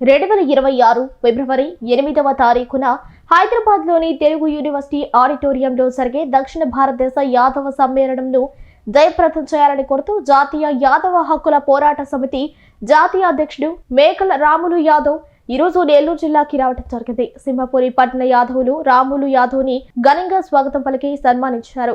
రెండు వేల ఇరవై ఆరు ఫిబ్రవరి ఎనిమిదవ తారీఖున హైదరాబాద్లోని తెలుగు యూనివర్సిటీ ఆడిటోరియంలో జరిగే దక్షిణ భారతదేశ యాదవ సమ్మేళనంను జయప్రదం చేయాలని కోరుతూ జాతీయ యాదవ హక్కుల పోరాట సమితి జాతీయ అధ్యక్షుడు మేకల రాములు యాదవ్ ఈ రోజు నెల్లూరు జిల్లాకి రావడం జరిగింది. సింహపురి పట్టణ యాదవులు రాములు యాదవ్ని ఘనంగా స్వాగతం పలికి సన్మానించారు.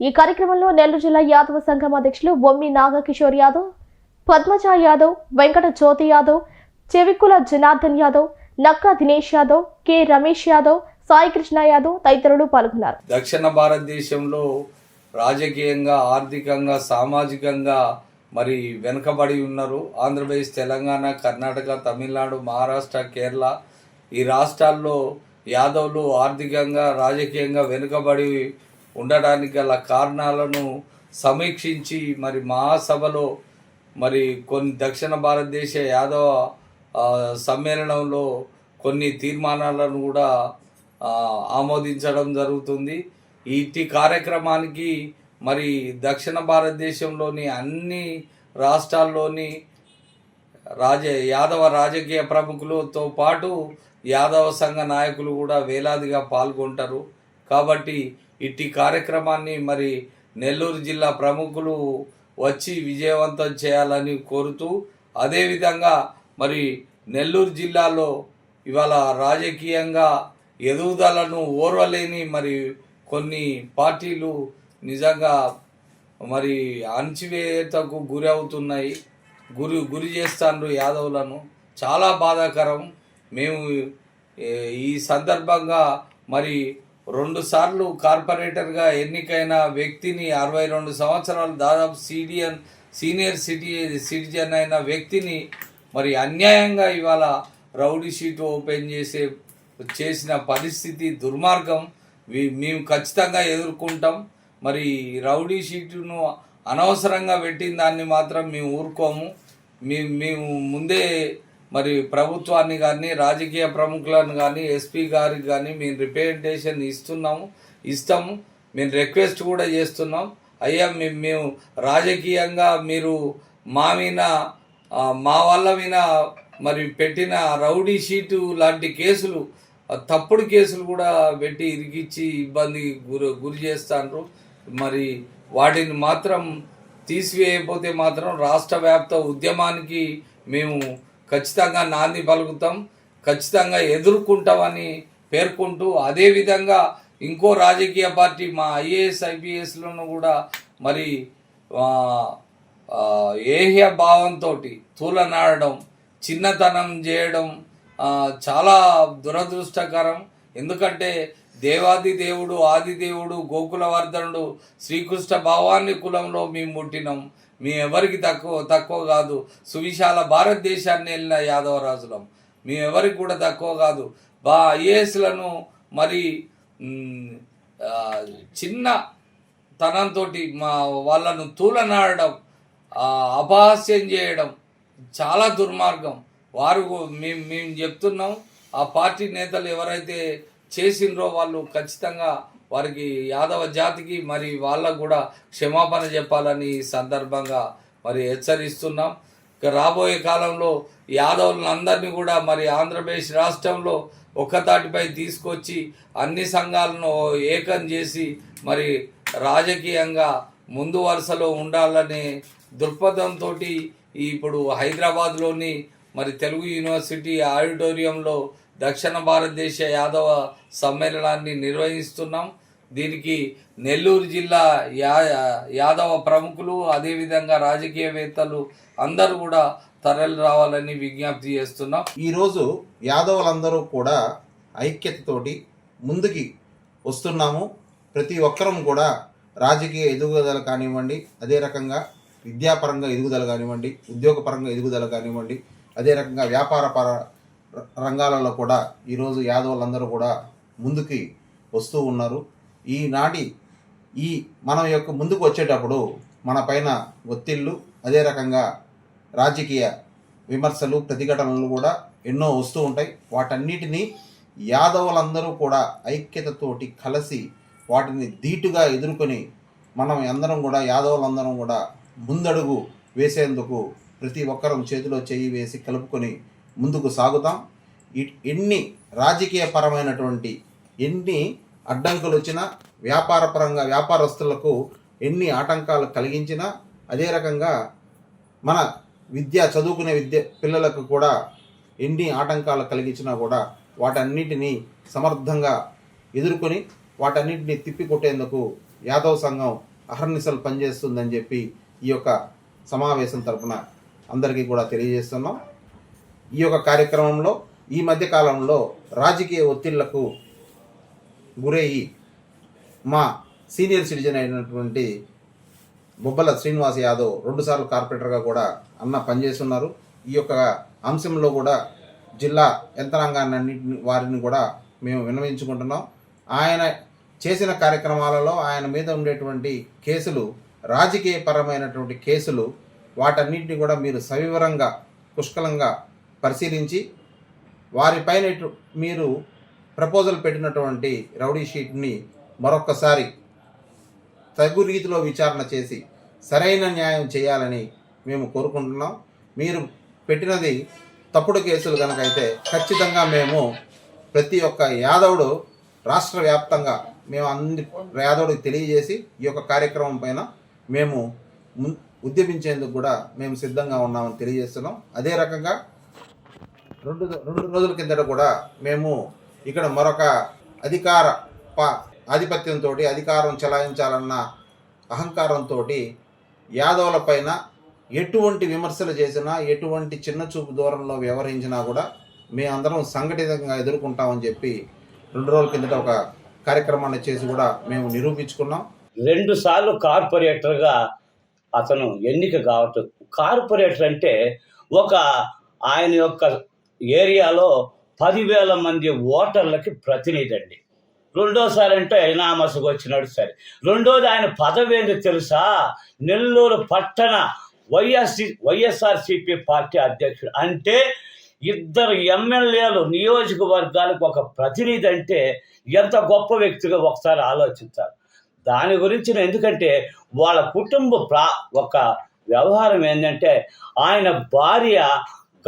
ఈ కార్యక్రమంలో నెల్లూరు జిల్లా యాదవ సంఘం అధ్యక్షులు బొమ్మి నాగకిషోర్ యాదవ్ పద్మజ యాదవ్ వెంకట జ్యోతి యాదవ్ చెవికుల జనార్దన్ యాదవ్ నక్కా దినేష్ యాదవ్ కె రమేష్ యాదవ్ సాయి కృష్ణ యాదవ్ తదితరులు పాల్గొన్నారు. దక్షిణ భారతదేశంలో రాజకీయంగా ఆర్థికంగా సామాజికంగా మరి వెనుకబడి ఉన్నారు. ఆంధ్రప్రదేశ్ తెలంగాణ కర్ణాటక తమిళనాడు మహారాష్ట్ర కేరళ ఈ రాష్ట్రాల్లో యాదవ్లు ఆర్థికంగా రాజకీయంగా వెనుకబడి ఉండడానికి గల కారణాలను సమీక్షించి మరి మహాసభలో మరి కొన్ని దక్షిణ భారతదేశ యాదవ సమ్మేళనంలో కొన్ని తీర్మానాలను కూడా ఆమోదించడం జరుగుతుంది. ఇట్టి కార్యక్రమానికి మరి దక్షిణ భారతదేశంలోని అన్ని రాష్ట్రాల్లోని రాజ యాదవ రాజకీయ ప్రముఖులతో పాటు యాదవ సంఘ నాయకులు కూడా వేలాదిగా పాల్గొంటారు. కాబట్టి ఇట్టి కార్యక్రమాన్ని మరి నెల్లూరు జిల్లా ప్రముఖులు వచ్చి విజయవంతం చేయాలని కోరుతూ అదేవిధంగా మరి నెల్లూరు జిల్లాలో ఇవాళ రాజకీయంగా ఎదుగుదలను ఓర్వలేని మరి కొన్ని పార్టీలు నిజంగా మరి అణచివేతకు గురి అవుతున్నాయి గురి గురి చేస్తాండ్రు యాదవులను. చాలా బాధాకరం. మేము ఈ సందర్భంగా మరి రెండు సార్లు కార్పొరేటర్గా ఎన్నికైన వ్యక్తిని అరవై రెండు సంవత్సరాలు దాదాపు సీడియన్ సీనియర్ సిటీ సిటిజన్ అయిన వ్యక్తిని మరి అన్యాయంగా ఇవాళ రౌడీ షీట్ ఓపెన్ చేసే చేసిన పరిస్థితి దుర్మార్గం. మేము ఖచ్చితంగా ఎదుర్కొంటాం. మరి రౌడీ షీటును అనవసరంగా పెట్టిన దాన్ని మాత్రం మేము ఊరుకోము. మేము మేము ముందే మరి ప్రభుత్వాన్ని కానీ రాజకీయ ప్రముఖులను కానీ ఎస్పీ గారికి కానీ మేము రిప్రజెంటేషన్ ఇస్తున్నాము ఇస్తాము. మేము రిక్వెస్ట్ కూడా చేస్తున్నాం. అయ్యా మేము మేము రాజకీయంగా మీరు మా మీద మా వల్ల మీద మరి పెట్టిన రౌడీ షీటు లాంటి కేసులు తప్పుడు కేసులు కూడా పెట్టి ఇరికిచ్చి ఇబ్బంది గురి గురి చేస్తాండ్రు. మరి వాటిని మాత్రం తీసివేయకపోతే మాత్రం రాష్ట్ర వ్యాప్త ఉద్యమానికి మేము ఖచ్చితంగా నాంది పలుకుతాం ఖచ్చితంగా ఎదుర్కొంటామని పేర్కొంటూ అదేవిధంగా ఇంకో రాజకీయ పార్టీ మా ఐఏఎస్ ఐపీఎస్లను కూడా మరి ఏహ్య భావంతో తూలనాడడం చిన్నతనం చేయడం చాలా దురదృష్టకరం. ఎందుకంటే దేవాది దేవుడు ఆది దేవుడు గోకులవర్ధనుడు శ్రీకృష్ణ భావాన్ని కులంలో మేము పుట్టినాం. మీ ఎవరికి తక్కువ తక్కువ కాదు. సువిశాల భారతదేశాన్ని వెళ్ళిన యాదవరాజులం. మేము ఎవరికి కూడా తక్కువ కాదు. బా ఐఏఎస్లను మరి చిన్న తనంతో మా వాళ్ళను తూలనాడడం అపహాస్యం చేయడం చాలా దుర్మార్గం. వారు మేము మేము చెప్తున్నాం ఆ పార్టీ నేతలు ఎవరైతే చేసిండ్రో వాళ్ళు ఖచ్చితంగా వారికి యాదవ జాతికి మరి వాళ్ళకు కూడా క్షమాపణ చెప్పాలని ఈ సందర్భంగా మరి హెచ్చరిస్తున్నాం. రాబోయే కాలంలో యాదవులందరినీ కూడా మరి ఆంధ్రప్రదేశ్ రాష్ట్రంలో ఒక్కతాటిపై తీసుకొచ్చి అన్ని సంఘాలను ఏకం చేసి మరి రాజకీయంగా ముందు వరుసలో ఉండాలనే దృక్పథంతో ఇప్పుడు హైదరాబాద్లోని మరి తెలుగు యూనివర్సిటీ ఆడిటోరియంలో దక్షిణ భారతదేశ యాదవ సమ్మేళనాన్ని నిర్వహిస్తున్నాం. దీనికి నెల్లూరు జిల్లా యా యాదవ ప్రముఖులు అదేవిధంగా రాజకీయవేత్తలు అందరూ కూడా తరలి రావాలని విజ్ఞప్తి చేస్తున్నాం. ఈరోజు యాదవులందరూ కూడా ఐక్యతతోటి ముందుకి వస్తున్నాము. ప్రతి ఒక్కరం కూడా రాజకీయ ఎదుగుదల కానివ్వండి అదే రకంగా విద్యాపరంగా ఎదుగుదల కానివ్వండి ఉద్యోగపరంగా ఎదుగుదల కానివ్వండి అదే రకంగా వ్యాపార పర రంగాలలో కూడా ఈరోజు యాదవులందరూ కూడా ముందుకి వస్తూ ఉన్నారు. ఈనాటి ఈ మనం యొక్క ముందుకు వచ్చేటప్పుడు మన పైన ఒత్తిళ్ళు అదే రకంగా రాజకీయ విమర్శలు ప్రతిఘటనలు కూడా ఎన్నో వస్తూ ఉంటాయి. వాటన్నిటినీ యాదవులందరూ కూడా ఐక్యతతోటి కలిసి వాటిని ధీటుగా ఎదుర్కొని మనం అందరం కూడా యాదవులందరం కూడా ముందడుగు వేసేందుకు ప్రతి ఒక్కరం చేతిలో చేయి వేసి కలుపుకొని ముందుకు సాగుతాం. ఎన్ని రాజకీయ పరమైనటువంటి ఎన్ని అడ్డంకులు వచ్చినా వ్యాపారపరంగా వ్యాపారస్తులకు ఎన్ని ఆటంకాలు కలిగించినా అదే రకంగా మన విద్య చదువుకునే విద్య పిల్లలకు కూడా ఎన్ని ఆటంకాలు కలిగించినా కూడా వాటన్నిటినీ సమర్థంగా ఎదుర్కొని వాటన్నిటిని తిప్పికొట్టేందుకు యాదవ్ సంఘం అహర్నిశలు పనిచేస్తుందని చెప్పి ఈ యొక్క సమావేశం తరపున అందరికీ కూడా తెలియజేస్తున్నాం. ఈ యొక్క కార్యక్రమంలో ఈ మధ్య కాలంలో రాజకీయ ఒత్తిళ్ళకు గురయ్యి మా సీనియర్ సిటిజన్ అయినటువంటి బొబ్బల శ్రీనివాస్ యాదవ్ రెండుసార్లు కార్పొరేటర్గా కూడా అన్న పనిచేస్తున్నారు. ఈ యొక్క అంశంలో కూడా జిల్లా యంత్రాంగాన్ని అన్నింటిని వారిని కూడా మేము విన్నవించుకుంటున్నాం. ఆయన చేసిన కార్యక్రమాలలో ఆయన మీద ఉండేటువంటి కేసులు రాజకీయపరమైనటువంటి కేసులు వాటన్నింటినీ కూడా మీరు సవివరంగా పుష్కలంగా పరిశీలించి వారిపైన మీరు ప్రపోజల్ పెట్టినటువంటి రౌడీ షీట్ని మరొక్కసారి తగు రీతిలో విచారణ చేసి సరైన న్యాయం చేయాలని మేము కోరుకుంటున్నాం. మీరు పెట్టినది తప్పుడు కేసులు కనుక అయితే ఖచ్చితంగా మేము ప్రతి ఒక్క యాదవుడు రాష్ట్ర వ్యాప్తంగా మేము అన్ని యాదవుడికి తెలియజేసి ఈ యొక్క కార్యక్రమం పైన మేము మున్ ఉద్యమించేందుకు కూడా మేము సిద్ధంగా ఉన్నామని తెలియజేస్తున్నాం. అదే రకంగా రెండు రెండు రోజుల కిందట కూడా మేము ఇక్కడ మరొక అధికార పా ఆధిపత్యంతో అధికారం చెలాయించాలన్న అహంకారంతో యాదవుల పైన ఎటువంటి విమర్శలు చేసినా ఎటువంటి చిన్న చూపు దూరంలో వ్యవహరించినా కూడా మేమందరం సంఘటితంగా ఎదుర్కొంటామని చెప్పి రెండు రోజుల కిందట ఒక కార్యక్రమాన్ని చేసి కూడా మేము నిరూపించుకున్నాం. రెండు సార్లు కార్పొరేటర్గా అతను ఎన్నిక కావటం. కార్పొరేటర్ అంటే ఒక ఆయన యొక్క ఏరియాలో పదివేల మంది ఓటర్లకి ప్రతినిధి అండి. రెండోసారి అంటే ఎనామసుకు వచ్చినాడు సరే. రెండోది ఆయన పదవి ఏంటి తెలుసా? నెల్లూరు పట్టణ వైఎస్సి వైఎస్ఆర్సిపి పార్టీ అధ్యక్షుడు. అంటే ఇద్దరు ఎమ్మెల్యేలు నియోజకవర్గాలకు ఒక ప్రతినిధి అంటే ఎంత గొప్ప వ్యక్తిగా ఒకసారి ఆలోచించాలి. దాని గురించి ఎందుకంటే వాళ్ళ కుటుంబ ప్రా ఒక వ్యవహారం ఏంటంటే ఆయన భార్య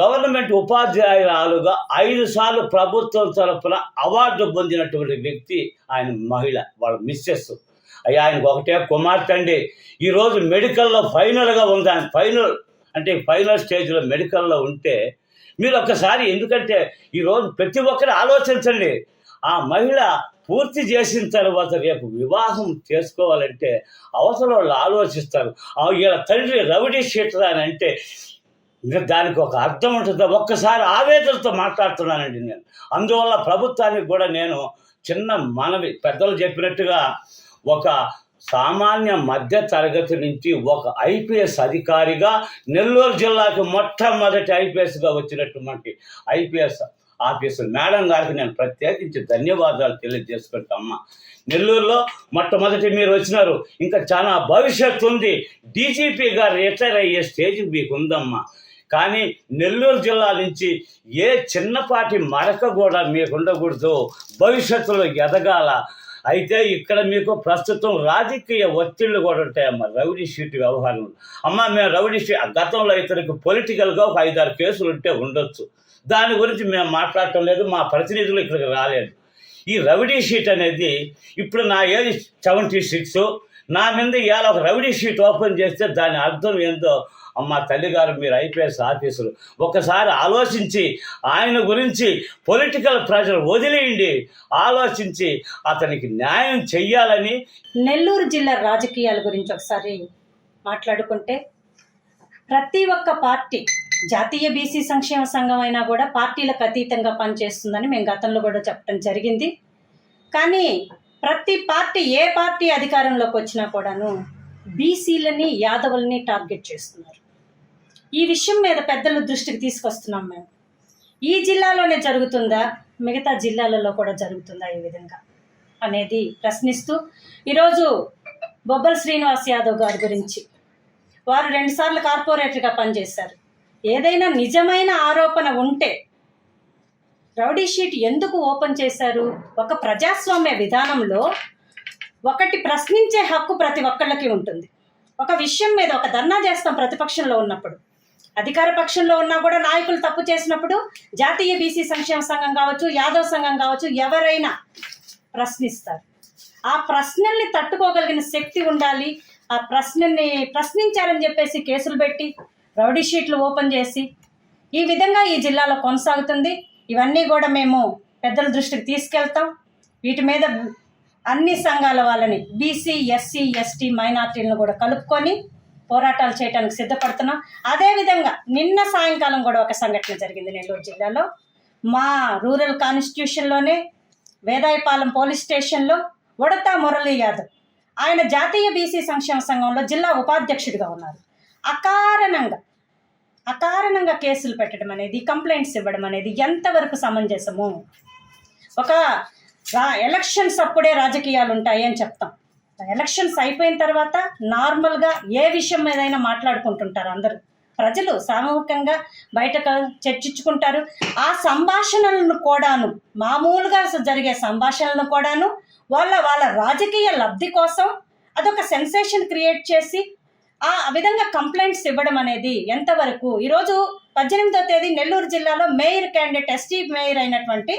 గవర్నమెంట్ ఉపాధ్యాయురాలుగా ఐదు సార్లు ప్రభుత్వం తరపున అవార్డు పొందినటువంటి వ్యక్తి ఆయన మహిళ వాళ్ళ మిస్సెస్. అయ్యా ఆయనకు ఒకటే కుమార్తె అండి. ఈరోజు మెడికల్లో ఫైనల్గా ఉంది ఆయన ఫైనల్ అంటే ఫైనల్ స్టేజ్లో మెడికల్లో ఉంటే మీరు ఒక్కసారి ఎందుకంటే ఈరోజు ప్రతి ఒక్కరు ఆలోచించండి. ఆ మహిళ పూర్తి చేసిన తర్వాత రేపు వివాహం చేసుకోవాలంటే అవసరం వాళ్ళు ఆలోచిస్తారు. ఇలా వీళ్ళ తండ్రి రవిడి షీటర్ అని అంటే ఇంకా దానికి ఒక అర్థం ఉంటుంది? ఒక్కసారి ఆవేదనతో మాట్లాడుతున్నానండి నేను. అందువల్ల ప్రభుత్వానికి కూడా నేను చిన్న మనవి పెద్దలు చెప్పినట్టుగా ఒక సామాన్య మధ్య తరగతి నుంచి ఒక ఐపీఎస్ అధికారిగా నెల్లూరు జిల్లాకు మొట్టమొదటి ఐపీఎస్గా వచ్చినటువంటి ఐపీఎస్ ఆఫీసు మేడం గారికి నేను ప్రత్యేకించి ధన్యవాదాలు తెలియజేసుకుంటామ్మా నెల్లూరులో మొట్టమొదటి మీరు వచ్చినారు. ఇంకా చాలా భవిష్యత్తు ఉంది. డీజీపీ గారు రిటైర్ అయ్యే స్టేజ్ మీకు ఉందమ్మా కానీ నెల్లూరు జిల్లా నుంచి ఏ చిన్నపాటి మరక కూడా మీకు ఉండకూడదు భవిష్యత్తులో ఎదగాల. అయితే ఇక్కడ మీకు ప్రస్తుతం రాజకీయ ఒత్తిళ్ళు కూడా ఉంటాయమ్మా. రౌడీ షీట్ వ్యవహారం అమ్మ మేము రౌడీ షీట్ గతంలో ఇతనికి పొలిటికల్గా ఒక ఐదారు కేసులు ఉంటే ఉండొచ్చు. దాని గురించి మేము మాట్లాడటం లేదు మా ప్రతినిధులు ఇక్కడికి రాలేదు. ఈ రౌడీ షీట్ అనేది ఇప్పుడు నా ఏజ్ సెవెంటీ సిక్స్. నా మీద ఇవాళ ఒక రౌడీ షీట్ ఓపెన్ చేస్తే దాని అర్థం ఏందో అమ్మ తల్లిగారు మీరు ఐపీఎస్ ఆఫీసులు. ఒకసారి ఆలోచించి ఆయన గురించి పొలిటికల్ ప్రెషర్ వదిలేయండి. ఆలోచించి అతనికి న్యాయం చెయ్యాలని. నెల్లూరు జిల్లా రాజకీయాల గురించి ఒకసారి మాట్లాడుకుంటే ప్రతి ఒక్క పార్టీ జాతీయ బీసీ సంక్షేమ సంఘం అయినా కూడా పార్టీలకు అతీతంగా పనిచేస్తుందని మేము గతంలో కూడా చెప్పడం జరిగింది. కానీ ప్రతి పార్టీ ఏ పార్టీ అధికారంలోకి వచ్చినా కూడాను బీసీలని యాదవుల్ని టార్గెట్ చేస్తున్నారు. ఈ విషయం మీద పెద్దల దృష్టికి తీసుకొస్తున్నాం మేము. ఈ జిల్లాలోనే జరుగుతుందా? మిగతా జిల్లాలలో కూడా జరుగుతుందా ఈ విధంగా? అనేది ప్రశ్నిస్తూ ఈరోజు బొబ్బల శ్రీనివాస్ యాదవ్ గారి గురించి వారు రెండుసార్లు కార్పొరేటర్గా పనిచేశారు. ఏదైనా నిజమైన ఆరోపణ ఉంటే రౌడీ షీట్ ఎందుకు ఓపెన్ చేశారు? ఒక ప్రజాస్వామ్య విధానంలో ఒకటి ప్రశ్నించే హక్కు ప్రతి ఒక్కళ్ళకి ఉంటుంది. ఒక విషయం మీద ఒక ధర్నా చేస్తాం ప్రతిపక్షంలో ఉన్నప్పుడు. అధికార పక్షంలో ఉన్నా కూడా నాయకులు తప్పు చేసినప్పుడు జాతీయ బీసీ సంక్షేమ సంఘం కావచ్చు యాదవ్ సంఘం కావచ్చు ఎవరైనా ప్రశ్నిస్తారు. ఆ ప్రశ్నల్ని తట్టుకోగలిగిన శక్తి ఉండాలి. ఆ ప్రశ్నని ప్రశ్నించారని చెప్పేసి కేసులు పెట్టి రౌడీ షీట్లు ఓపెన్ చేసి ఈ విధంగా ఈ జిల్లాలో కొనసాగుతుంది. ఇవన్నీ కూడా మేము పెద్దల దృష్టికి తీసుకెళ్తాం. వీటి మీద అన్ని సంఘాల వాళ్ళని బీసీ ఎస్సీ ఎస్టీ మైనార్టీలను కూడా కలుపుకొని పోరాటాలు చేయడానికి సిద్ధపడుతున్నాం. అదేవిధంగా నిన్న సాయంకాలం కూడా ఒక సంఘటన జరిగింది నెల్లూరు జిల్లాలో. మా రూరల్ కాన్స్టిట్యూషన్లోనే వేదాయపాలెం పోలీస్ స్టేషన్లో ఉడతా మురళీ యాదవ్ ఆయన జాతీయ బీసీ సంక్షేమ సంఘంలో జిల్లా ఉపాధ్యక్షుడిగా ఉన్నారు. అకారణంగా అకారణంగా కేసులు పెట్టడం అనేది కంప్లైంట్స్ ఇవ్వడం అనేది ఎంతవరకు సమంజసము? ఒక రా ఎలక్షన్స్ అప్పుడే రాజకీయాలు ఉంటాయి అని చెప్తాం. ఎలక్షన్స్ అయిపోయిన తర్వాత నార్మల్గా ఏ విషయం మీదైనా మాట్లాడుకుంటుంటారు అందరూ. ప్రజలు సామూహికంగా బయట చర్చించుకుంటారు. ఆ సంభాషణలను కూడాను మామూలుగా జరిగే సంభాషణలను కూడాను వాళ్ళ వాళ్ళ రాజకీయ లబ్ధి కోసం అదొక సెన్సేషన్ క్రియేట్ చేసి ఆ విధంగా కంప్లైంట్స్ ఇవ్వడం అనేది ఎంతవరకు ఈరోజు పద్దెనిమిదో తేదీ నెల్లూరు జిల్లాలో మేయర్ క్యాండిడేట్ ఎస్టీ మేయర్ అయినటువంటి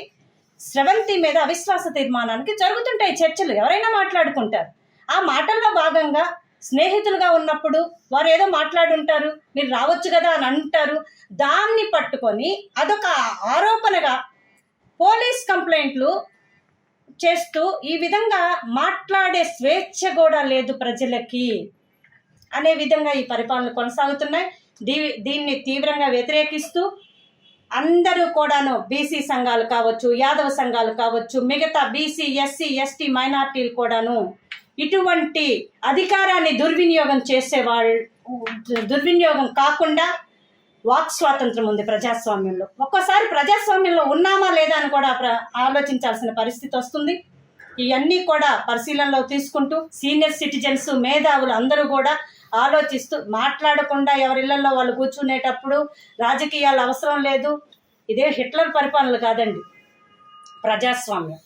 స్రవంతి మీద అవిశ్వాస తీర్మానానికి జరుగుతుంటాయి చర్చలు. ఎవరైనా మాట్లాడుకుంటారు. ఆ మాటల్లో భాగంగా స్నేహితులుగా ఉన్నప్పుడు వారు ఏదో మాట్లాడుంటారు మీరు రావచ్చు కదా అని అంటారు. దాన్ని పట్టుకొని అదొక ఆరోపణగా పోలీస్ కంప్లైంట్లు చేస్తూ ఈ విధంగా మాట్లాడే స్వేచ్ఛ కూడా లేదు ప్రజలకి అనే విధంగా ఈ పరిపాలన కొనసాగుతున్నాయి. దీ దీన్ని తీవ్రంగా వ్యతిరేకిస్తూ అందరూ కూడాను బీసీ సంఘాలు కావచ్చు యాదవ సంఘాలు కావచ్చు మిగతా బీసీ ఎస్సీ ఎస్టీ మైనార్టీలు కూడాను ఇటువంటి అధికారాన్ని దుర్వినియోగం చేసేవాళ్ళు దుర్వినియోగం కాకుండా వాక్ స్వాతంత్రం ఉంది ప్రజాస్వామ్యంలో. ఒక్కోసారి ప్రజాస్వామ్యంలో ఉన్నామా లేదా అని కూడా ప్ర- ఆలోచించాల్సిన పరిస్థితి వస్తుంది. ఇవన్నీ కూడా పరిశీలనలో తీసుకుంటూ సీనియర్ సిటిజన్స్ మేధావులు అందరూ కూడా ఆలోచిస్తూ మాట్లాడకుండా ఎవరిళ్ళలో వాళ్ళు కూర్చునేటప్పుడు రాజకీయాలు అవసరం లేదు. ఇదే హిట్లర్ పరిపాలన కాదండి. ప్రజాస్వామ్యం.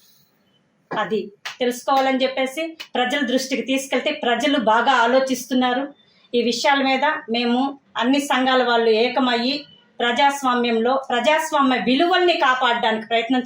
అది. తెలుసుకోవాలని చెప్పేసి ప్రజల దృష్టికి తీసుకెళ్తే ప్రజలు బాగా ఆలోచిస్తున్నారు. ఈ విషయాల మీద మేము అన్ని సంఘాల వాళ్ళు ఏకమయ్యి ప్రజాస్వామ్యంలో ప్రజాస్వామ్య విలువల్ని కాపాడడానికి ప్రయత్నం